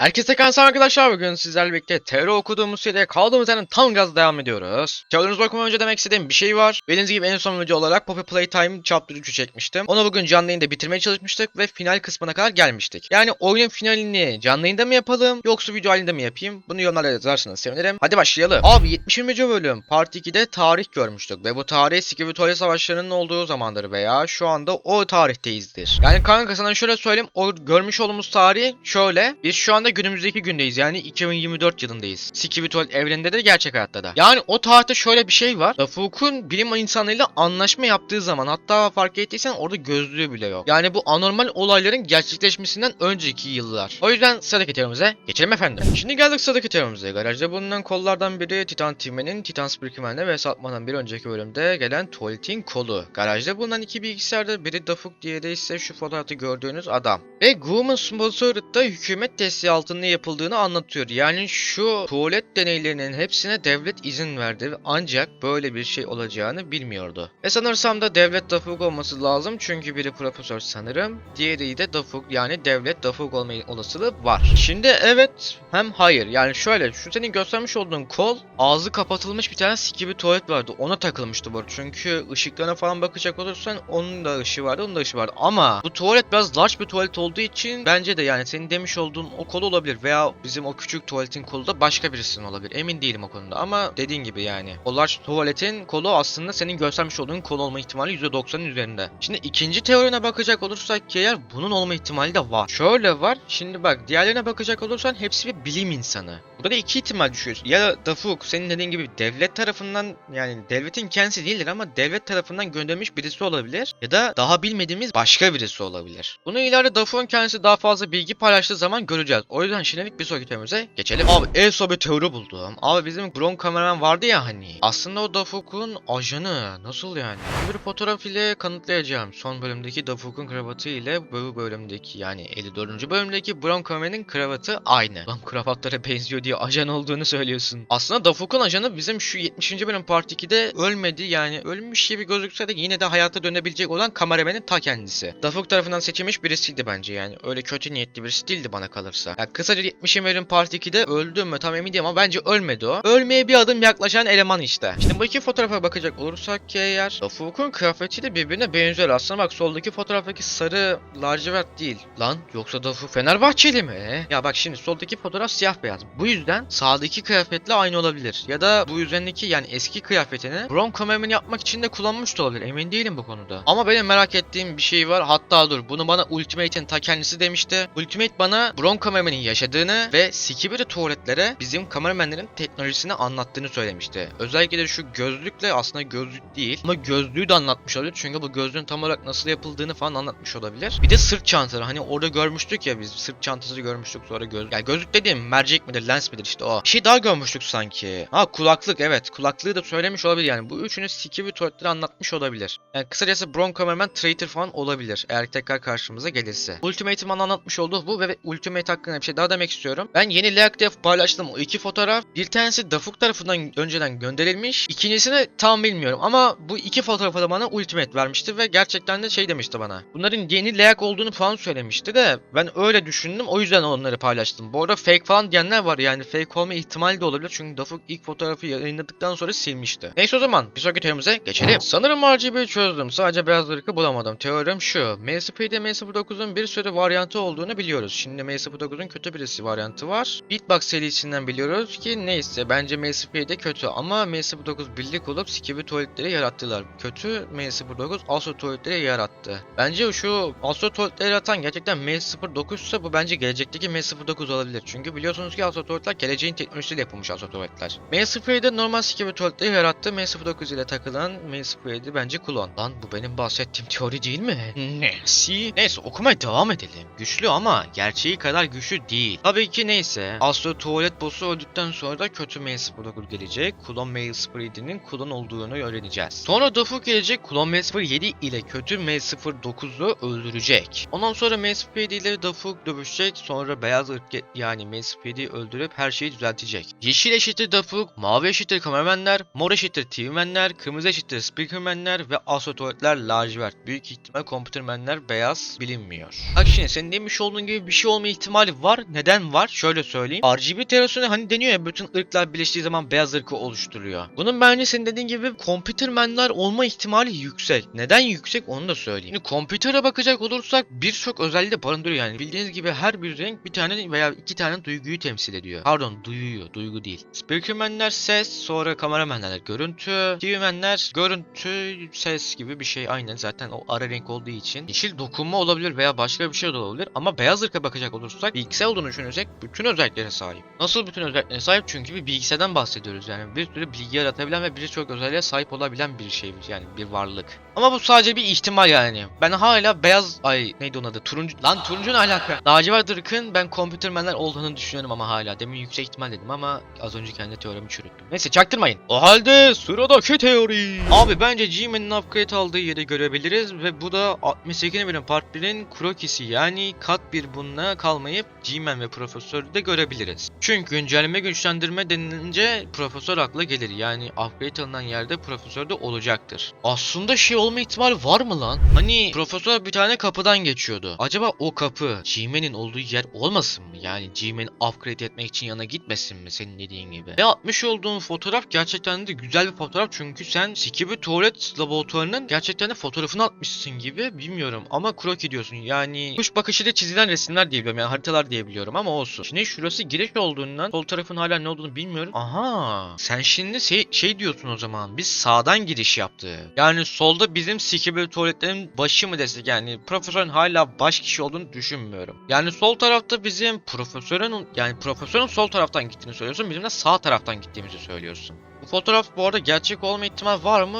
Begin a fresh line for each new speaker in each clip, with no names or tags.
Herkese kanser arkadaşlar bugün sizlerle birlikte teori okuduğumuz seriye kaldığımız yerden tam gaz devam ediyoruz. Teorinizi okumadan önce demek istediğim bir şey var. Bildiğiniz gibi en son video olarak Poppy Playtime Chapter 3'ü çekmiştim. Onu bugün canlı yayında bitirmeye çalışmıştık ve final kısmına kadar gelmiştik. Yani oyunun finalini canlı yayında mı yapalım yoksa video halinde mi yapayım? Bunu yorumlarda yazarsanız sevinirim. Hadi başlayalım. Abi 70. bölüm Part 2'de tarih görmüştük ve bu tarih Skivitoya Savaşları'nın olduğu zamandır veya şu anda o tarihteyizdir. Yani kanka sana şöyle söyleyeyim o görmüş olduğumuz tarih şöyle. Biz şu anda günümüzdeki gündeyiz yani 2024 yılındayız. Skivitol evreninde de gerçek hayatta da. Yani o tarihte şöyle bir şey var. Dafuk'un bilim insanlarıyla anlaşma yaptığı zaman hatta fark ettiysen orada gözlüğü bile yok. Yani bu anormal olayların gerçekleşmesinden önceki yıllar. O yüzden sıradaki teorimize geçelim efendim. Şimdi geldik sıradaki teorimize. Garajda bulunan kollardan biri Titan Timen'in Titan Spirkman'le ve Satman'ın bir önceki bölümde gelen tuvaletin kolu. Garajda bulunan iki bilgisayarda biri Dafuk diğeri ise şu fotoğrafta gördüğünüz adam. Ve Goom'un sponsorlukta hükümet desteği altında yapıldığını anlatıyor. Yani şu tuvalet deneylerinin hepsine devlet izin verdi ancak böyle bir şey olacağını bilmiyordu. Ve sanırsam da devlet Dafuk olması lazım çünkü biri profesör sanırım. Diğeri de Dafuk yani devlet Dafuk olma olasılığı var. Şimdi evet hem hayır yani şöyle şu senin göstermiş olduğun kol ağzı kapatılmış bir tane gibi tuvalet vardı ona takılmıştı bu çünkü ışıklarına falan bakacak olursan onun da ışığı vardı onun da ışığı vardı ama bu tuvalet biraz large bir tuvalet olduğu için bence de yani senin demiş olduğun o kol olabilir veya bizim o küçük tuvaletin kolu da başka birisinin olabilir emin değilim o konuda ama dediğin gibi yani o large tuvaletin kolu aslında senin göstermiş olduğun kol olma ihtimali %90'ın üzerinde. Şimdi ikinci teorine bakacak olursak ki eğer bunun olma ihtimali de var. Şöyle var şimdi bak diğerlerine bakacak olursan hepsi bir bilim insanı. Burada da iki ihtimal düşüyor. Ya Dafuk senin dediğin gibi devlet tarafından yani devletin kendisi değildir ama devlet tarafından gönderilmiş birisi olabilir. Ya da daha bilmediğimiz başka birisi olabilir. Bunu ileride Dafuk'un kendisi daha fazla bilgi paylaştığı zaman göreceğiz. O yüzden şimdilik bir sonraki teorimize geçelim. Abi en son bir teori buldum. Abi bizim Gron kameraman vardı ya hani. Aslında o Dafuk'un ajanı. Nasıl yani? Bir fotoğraf ile kanıtlayacağım. Son bölümdeki Dafuk'un kravatı ile bu bölümdeki yani 54. bölümdeki Bron kameramanın kravatı aynı. Lan kravatlara benziyor diye ajan olduğunu söylüyorsun. Aslında Dafuk'un ajanı bizim şu 70. bölüm part 2'de ölmedi yani ölmüş gibi gözükse de yine de hayata dönebilecek olan kameramenin ta kendisi. Dafuk tarafından seçilmiş birisiydi bence yani. Öyle kötü niyetli birisi değildi bana kalırsa. Ya kısaca 70. bölüm part 2'de öldü mü tam emin değilim ama bence ölmedi o. Ölmeye bir adım yaklaşan eleman işte. Şimdi bu iki fotoğrafa bakacak olursak ki eğer Dafuk'un kıyafeti de birbirine benziyor. Aslında bak soldaki fotoğraftaki sarı lacivert değil. Lan yoksa Dafuk Fenerbahçeli mi? Ya bak şimdi soldaki fotoğraf siyah beyaz. Bu yüzden sağdaki kıyafetle aynı olabilir. Ya da bu üzerindeki yani eski kıyafetini Bron Kamerman yapmak için de kullanmış da olabilir. Emin değilim bu konuda. Ama benim merak ettiğim bir şey var. Hatta dur bunu bana Ultimate'in ta kendisi demişti. Ultimate bana Bron Kamerman'in yaşadığını ve Sikibiri tuvaletlere bizim kameramenlerin teknolojisini anlattığını söylemişti. Özellikle de şu gözlükle aslında gözlük değil ama gözlüğü de anlatmış olabilir. Çünkü bu gözlüğün tam olarak nasıl yapıldığını falan anlatmış olabilir. Bir de sırt çantaları. Hani orada görmüştük ya biz sırt çantası görmüştük sonra gözlük. Yani gözlük dediğim mercek midir lens midir işte o. Bir şey daha görmüştük sanki. Ha kulaklık evet. Kulaklığı da söylemiş olabilir yani. Bu üçünü Sikibiri tuvaletleri anlatmış olabilir. Yani kısacası Bron Kamerman traitor falan olabilir. Eğer tekrar karşımıza gelirse. Ultimate'in anlatmış olduğu bu ve Ultimate hakkında bir şey daha demek istiyorum. Ben yeni Layak Def paylaştım o iki fotoğraf. Bir tanesi Dafuk tarafından önceden gönderilmiş. İkincisini tam bilmiyorum ama bu iki fotoğrafı da bana Ultimate vermişti ve gerçekten de şey demişti bana. Bunların yeni Layak olduğunu falan söylemişti de ben öyle düşündüm o yüzden onları paylaştım. Bu arada fake falan diyenler var yani fake olma ihtimali de olabilir çünkü Dafuk ilk fotoğrafı yayınladıktan sonra silmişti. Neyse o zaman bir sonraki teorimize geçelim. Sanırım RGB'yi çözdüm. Sadece beyaz ırkı bulamadım. Teorim şu. M0'de M09'un bir sürü varyantı olduğunu biliyoruz. Şimdi M09'un kötü birisi varyantı var. Beatbox serisinden biliyoruz ki neyse bence M0'de kötü ama M09 birlik olup Skibi tuvaletleri yarattılar. Kötü M09 Astro tuvaletleri yarattı. Bence şu Astro tuvaletleri yaratan gerçekten M09 ise bu bence gelecekteki M09 olabilir. Çünkü biliyorsunuz ki Astro tuvaletler geleceğin teknolojisiyle yapılmış Astro tuvaletler. M07 normal Skibi tuvaletleri yarattı. M09 ile takılan M07 bence klon. Lan bu benim bahsettiğim teori değil mi? Nesi? Neyse okumaya devam edelim. Güçlü ama gerçeği kadar güçlü değil. Tabii ki neyse. Astro tuvalet boss'u öldükten sonra da kötü M09 gelecek. Klon M07'nin klon olduğunu öğreneceğiz. Sonra Dafuk gelecek. Klon M07 ile kötü M09'u öldürecek. Ondan sonra M07 ile Dafuk dövüşecek. Sonra beyaz ırk yani M07'yi öldürüp her şeyi düzeltecek. Yeşil eşittir Dafuk, mavi eşittir kameramenler, mor eşittir TV'menler, kırmızı eşittir speakermenler ve astro tuvaletler lacivert. Büyük ihtimal computermenler beyaz bilinmiyor. Bak şimdi senin demiş olduğun gibi bir şey olma ihtimali var var. Neden var? Şöyle söyleyeyim. RGB terasını hani deniyor ya bütün ırklar birleştiği zaman beyaz ırkı oluşturuyor. Bunun bence senin dediğin gibi computermenler olma ihtimali yüksek. Neden yüksek onu da söyleyeyim. Şimdi computer'a bakacak olursak birçok özelliği barındırıyor yani. Bildiğiniz gibi her bir renk bir tane veya iki tane duyguyu temsil ediyor. Pardon duyuyu, duygu değil. Speakermenler ses, sonra kameramenler görüntü, TV'menler görüntü, ses gibi bir şey aynen zaten o ara renk olduğu için. Yeşil dokunma olabilir veya başka bir şey de olabilir ama beyaz ırka bakacak olursak bilgisayar olduğunu düşünürsek bütün özelliklere sahip. Nasıl bütün özelliklere sahip? Çünkü bir bilgisayardan bahsediyoruz yani. Bir sürü bilgi yaratabilen ve birçok özelliğe sahip olabilen bir şeymiş yani bir varlık. Ama bu sadece bir ihtimal yani. Ben hala beyaz ay neydi onun adı? Turuncu lan turuncu ne alaka? Lacivert ırkın ben computermenler olduğunu düşünüyorum ama hala. Demin yüksek ihtimal dedim ama az önce kendi teorimi çürüttüm. Neyse çaktırmayın. O halde sıradaki teori. Abi bence G-Man'in upgrade aldığı yeri görebiliriz ve bu da 68. bölüm part 1'in Krokisi yani kat 1 bununla kalmayıp G-Man ve Profesör'ü de görebiliriz. Çünkü güncelleme güçlendirme denilince Profesör akla gelir. Yani upgrade alınan yerde Profesör de olacaktır. Aslında şey olma ihtimali var mı lan? Hani Profesör bir tane kapıdan geçiyordu. Acaba o kapı G-Man'in olduğu yer olmasın mı? Yani G-Man'i upgrade etmek için yana gitmesin mi senin dediğin gibi? Ve atmış olduğun fotoğraf gerçekten de güzel bir fotoğraf çünkü sen Skibi tuvalet laboratuvarının gerçekten de fotoğrafını atmışsın gibi bilmiyorum ama kroki diyorsun yani kuş bakışıyla çizilen resimler diyebiliyorum yani haritalar diyebiliyorum ama olsun. Şimdi şurası giriş olduğundan sol tarafın hala ne olduğunu bilmiyorum. Aha sen şimdi şey, şey diyorsun o zaman biz sağdan giriş yaptı. Yani solda bizim Skibi tuvaletlerin başı mı desek yani profesörün hala baş kişi olduğunu düşünmüyorum. Yani sol tarafta bizim profesörün yani profesörün sol taraftan gittiğini söylüyorsun bizim de sağ taraftan gittiğimizi söylüyorsun. Bu fotoğraf bu arada gerçek olma ihtimal var mı?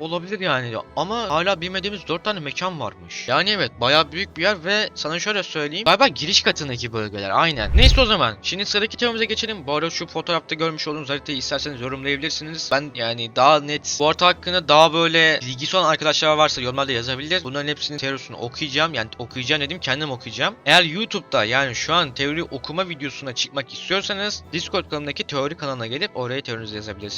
Olabilir yani ama hala bilmediğimiz 4 tane mekan varmış. Yani evet bayağı büyük bir yer ve sana şöyle söyleyeyim. Galiba giriş katındaki bölgeler aynen. Neyse o zaman şimdi sıradaki temamıza geçelim. Bu arada şu fotoğrafta görmüş olduğunuz haritayı isterseniz yorumlayabilirsiniz. Ben yani daha net bu harita hakkında daha böyle bilgisi olan arkadaşlar varsa yorumlarda yazabilir. Bunların hepsinin teorisini okuyacağım. Yani okuyacağım dedim kendim okuyacağım. Eğer YouTube'da yani şu an teori okuma videosuna çıkmak istiyorsanız Discord kanalındaki teori kanalına gelip oraya teorinizi yazabilirsiniz.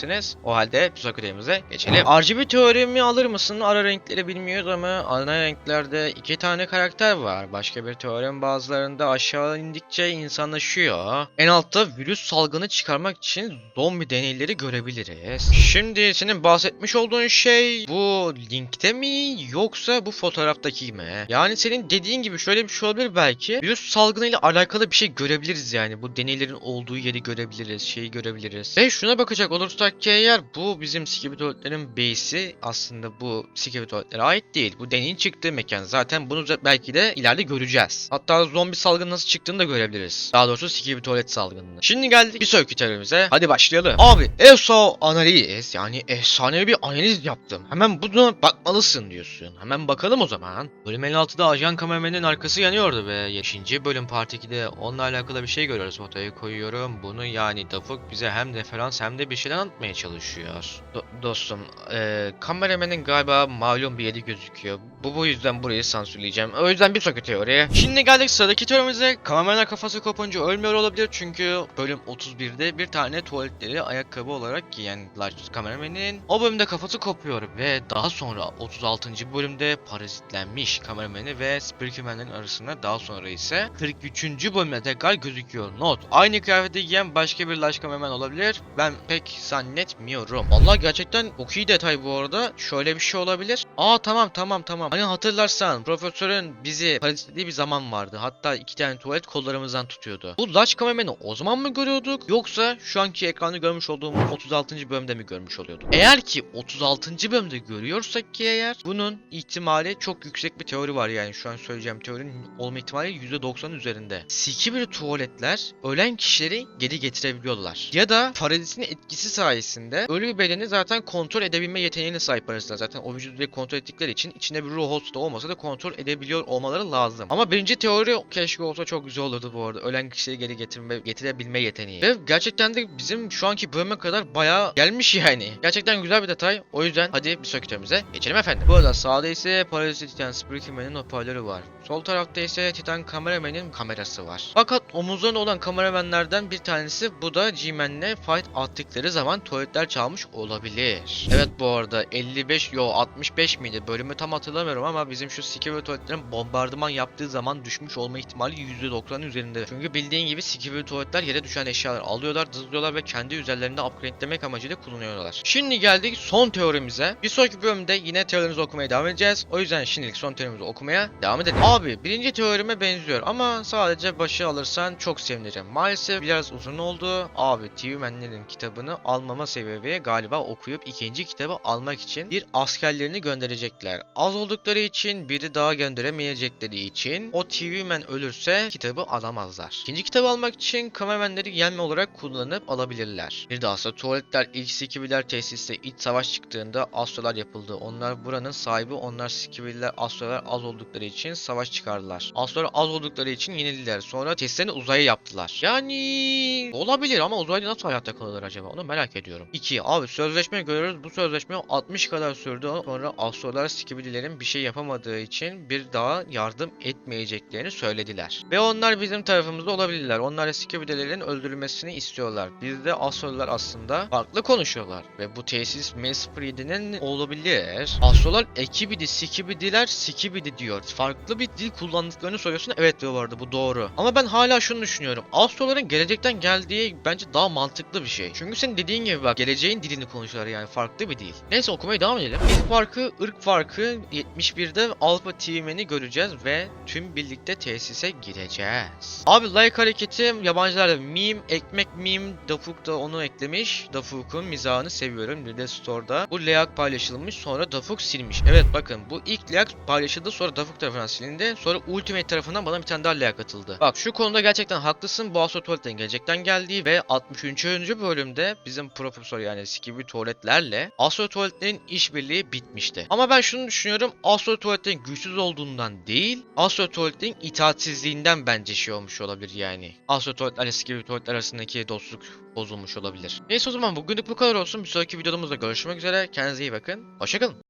O halde sonraki teorimize geçelim. RGB teorimi alır mısın? Ara renkleri bilmiyoruz ama ana renklerde iki tane karakter var. Başka bir teorim bazılarında aşağı indikçe insanlaşıyor. En altta virüs salgını çıkarmak için zombi deneyleri görebiliriz. Şimdi senin bahsetmiş olduğun şey bu linkte mi yoksa bu fotoğraftaki mi? Yani senin dediğin gibi şöyle bir şey olabilir belki. Virüs salgınıyla alakalı bir şey görebiliriz yani. Bu deneylerin olduğu yeri görebiliriz, şeyi görebiliriz. Ve şuna bakacak olursak ki eğer bu bizim skibidotların base'i aslında bu skibidotlara ait değil. Bu deneyin çıktığı mekan. Zaten bunu belki de ileride göreceğiz. Hatta zombi salgını nasıl çıktığını da görebiliriz. Daha doğrusu skibidot salgınını. Şimdi geldik bir sonraki teorimize. Hadi başlayalım. Abi ESO analiz yani efsanevi bir analiz yaptım. Hemen buna bakmalısın diyorsun. Hemen bakalım o zaman. Bölüm 56'da ajan kameramenin arkası yanıyordu ve 5. bölüm part 2'de onunla alakalı bir şey görüyoruz. Fotoğrafı koyuyorum. Bunu yani Dafuk bize hem referans hem de bir şeyler anlatmaya çalışıyor. Do- dostum, e, kameramenin galiba malum bir yeri gözüküyor. Bu bu yüzden burayı sansürleyeceğim. O yüzden bir sonraki teoriye. Şimdi geldik sıradaki teorimize. Kameramenin kafası kopunca ölmüyor olabilir çünkü bölüm 31'de bir tane tuvaletleri ayakkabı olarak giyen Large kameramenin o bölümde kafası kopuyor ve daha sonra 36. bölümde parazitlenmiş kamerameni ve Spirkman'ın arasında daha sonra ise 43. bölümde tekrar gözüküyor. Not. Aynı kıyafeti giyen başka bir Large kameraman olabilir. Ben pek zannetmiyorum. Vallahi gerçekten çok iyi detay bu arada. Şöyle bir şey olabilir. Aa tamam tamam tamam. Hani hatırlarsan profesörün bizi parazitlediği bir zaman vardı. Hatta iki tane tuvalet kollarımızdan tutuyordu. Bu Large kamerameni o zaman mı görüyorduk? Yoksa şu anki ekranda görmüş olduğumuz 36. bölümde mi görmüş oluyorduk? Eğer ki 36. bölümde görüyorsak ki eğer bunun ihtimali çok yüksek bir teori var yani şu an söyleyeceğim teorinin olma ihtimali %90 üzerinde. Sikibir tuvaletler ölen kişileri geri getirebiliyorlar. Ya da parazitin etkisi sayesinde ölü bir bedeni zaten kontrol edebilme yeteneğine sahip parazitle. Zaten o vücudu direkt kontrol ettikleri için içinde bir ruh host da olmasa da kontrol edebiliyor olmaları lazım. Ama birinci teori keşke olsa çok güzel olurdu bu arada. Ölen kişileri geri getirme, getirebilme yeteneği. Ve gerçekten de bizim şu anki bölüme kadar bayağı gelmiş yani. Gerçekten güzel bir detay. O yüzden hadi bir sonraki teorimize geçelim efendim. Bu arada sağda ise Parazit Titan Spirkman'in hoparlörü var. Sol tarafta ise Titan Kameramen'in kamerası var. Fakat omuzlarında olan kameramenlerden bir tanesi bu da G-Man'le fight attıkları zaman tuvaletler çalmış olabilir. Evet bu arada 55 yo 65 5 miydi? Bölümü tam hatırlamıyorum ama bizim şu Skibidi tuvaletlerin bombardıman yaptığı zaman düşmüş olma ihtimali %90'ın üzerinde. Çünkü bildiğin gibi Skibidi tuvaletler yere düşen eşyalar alıyorlar, dızlıyorlar ve kendi üzerlerinde upgrade'lemek amacıyla kullanıyorlar. Şimdi geldik son teorimize. Bir sonraki bölümde yine teorimizi okumaya devam edeceğiz. O yüzden şimdilik son teorimizi okumaya devam edelim. Abi birinci teorime benziyor ama sadece başı alırsan çok sevineceğim. Maalesef biraz uzun oldu. Abi TV Man'lerin kitabını almama sebebi galiba okuyup ikinci kitabı almak için bir askerlerini gönderecekler. Az oldukları için biri daha gönderemeyecekleri için o TV Man ölürse kitabı alamazlar. İkinci kitabı almak için kameramanları yenme olarak kullanıp alabilirler. Bir daha sonra tuvaletler ilk Sikibiler tesiste iç savaş çıktığında astrolar yapıldı. Onlar buranın sahibi onlar Sikibiler astrolar az oldukları için savaş çıkardılar. Astrolar az oldukları için yenildiler. Sonra testlerini uzaya yaptılar. Yani olabilir ama uzayda nasıl hayatta kalırlar acaba onu merak ediyorum. 2. Abi sözleşme görüyoruz. Bu sözleşme 60 kadar sürdü. Sonra astrolar Sikibidilerin bir şey yapamadığı için bir daha yardım etmeyeceklerini söylediler. Ve onlar bizim tarafımızda olabilirler. Onlar Sikibidilerin öldürülmesini istiyorlar. Biz de astrolar aslında farklı konuşuyorlar. Ve bu tesis Mespread'inin olabilir. Astrolar ekibidi, Sikibidiler Sikibidi diyor. Farklı bir dil kullandıklarını söylüyorsun. Evet diyor bu bu doğru. Ama ben hala şunu düşünüyorum. Astroların gelecekten geldiği bence daha mantıklı bir şey. Çünkü senin dediğin gibi bak geleceğin dilini konuşuyorlar yani farklı bir dil. Neyse okumaya devam edelim. Dil farkı, ırk farkı 71'de Alpha TV'ni göreceğiz ve tüm birlikte tesise gireceğiz. Abi like hareketi yabancılarda meme, ekmek meme, Dafuk da onu eklemiş. Dafuk'un mizahını seviyorum. De store'da. Bu leak paylaşılmış sonra Dafuk silmiş. Evet bakın bu ilk leak paylaşıldı sonra Dafuk tarafından silindi. Sonra Ultimate tarafından bana bir tane daha leak atıldı. Bak şu konuda gerçekten haklısın. Bu Astro Tuvalet'ten gelecekten geldiği ve 63. bölümde bizim profesör yani Skibi tuvaletlerle Astro Tuvalet'lerin işbirliği bitmişti. Ama ben şunu düşünüyorum. Astro Tuvalet'lerin güçsüz olduğundan değil, Astro Tuvalet'lerin itaatsizliğinden bence şey olmuş olabilir yani. Astro Tuvaletlerle Skibi tuvaletler arasındaki dostluk bozulmuş olabilir. Neyse o zaman bugünlük bu kadar olsun. Bir sonraki videomuzda görüşmek üzere. Kendinize iyi bakın. Hoşçakalın.